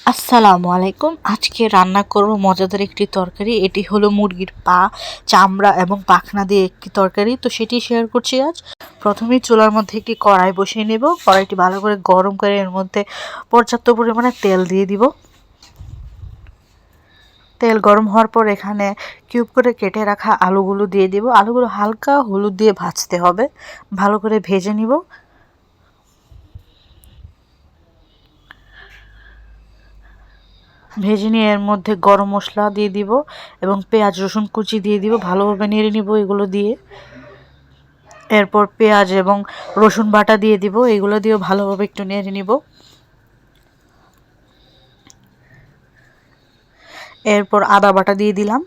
আসসালামু আলাইকুম। আজকে রান্না করব মজাদার একটি তরকারি। এটি হলো মুরগির পা, চামড়া এবং পাখনা দিয়ে একটি তরকারি। তো সেটি শেয়ার করছি আজ। প্রথমেই চুলার মধ্যে একটি কড়াই বসিয়ে নেব। কড়াইটি ভালো করে গরম করে এর মধ্যে পর্যাপ্ত পরিমাণে তেল দিয়ে দিব। তেল গরম হওয়ার পর এখানে কিউব করে কেটে রাখা আলুগুলো দিয়ে দিব। আলুগুলো হালকা হলুদ দিয়ে ভাজতে হবে। ভালো করে ভেজে নিব। ভেজে নিয়ে এর মধ্যে গরম মশলা দিয়ে দিব এবং পেঁয়াজ, রসুন কুচি দিয়ে দিব, ভালোভাবে নেড়ে নিব এগুলো দিয়ে। এরপর পেঁয়াজ এবং রসুন বাটা দিয়ে দিব, এগুলো দিয়েও ভালোভাবে একটু নেড়ে নিব। এরপর আদা বাটা দিয়ে দিলাম।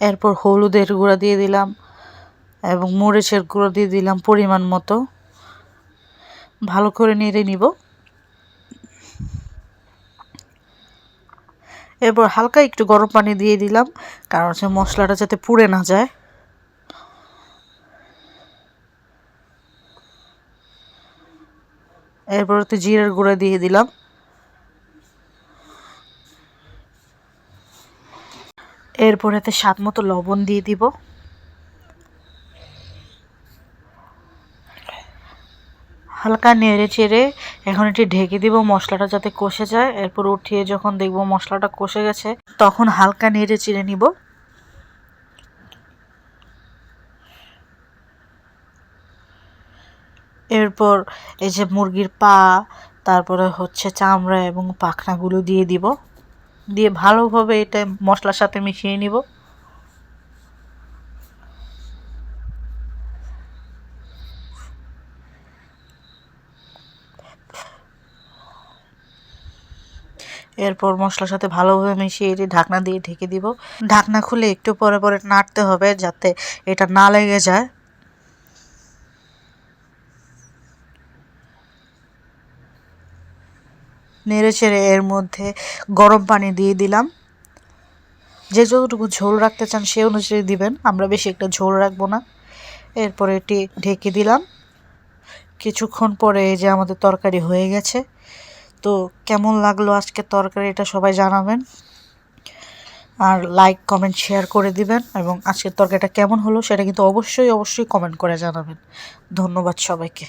এরপর হলুদের গুঁড়া দিয়ে দিলাম এবং মরিচের গুঁড়ো দিয়ে দিলাম পরিমাণ মতো। ভালো করে নেড়ে নিব। এরপর হালকা একটু গরম পানি দিয়ে দিলাম, কারণ হচ্ছে মশলাটা যাতে পুড়ে না যায়। এরপর তো জিরার গুঁড়া দিয়ে দিলাম। এরপর এতে স্বাদ মতো লবণ দিয়ে দিব। হালকা নেড়ে চেড়ে এখন এটি ঢেকে দিব, মশলাটা যাতে কষে যায়। এরপর উঠিয়ে যখন দেখব মশলাটা কষে গেছে, তখন হালকা নেড়ে চেড়ে নিব। এরপর এই যে মুরগির পা, তারপরে হচ্ছে চামড়া এবং পাখনাগুলো দিয়ে দিব। দিয়ে ভালোভাবে এটা মশলার সাথে মিশিয়ে নিব। এরপর মশলার সাথে ভালোভাবে মিশিয়ে এটি ঢাকনা দিয়ে ঢেকে দিব। ঢাকনা খুলে একটু পরে পরে নাড়তে হবে যাতে এটা না লেগে যায়। নেড়ে চেড়ে এর মধ্যে গরম পানি দিয়ে দিলাম। যে যতটুকু ঝোল রাখতে চান সে অনুযায়ী দিবেন, আমরা বেশি একটা ঝোল রাখব না। এরপর এটি ঢেকে দিলাম। কিছুক্ষণ পরে এই যে আমাদের তরকারি হয়ে গেছে তো কেমন লাগল আজকে তরকারি এটা সবাই জানাবেন। আর লাইক কমেন্ট শেয়ার করে দিবেন এবং আজকের তরকারিটা কেমন হলো সেটা কিন্তু অবশ্যই অবশ্যই কমেন্ট করে জানাবেন। ধন্যবাদ সবাইকে।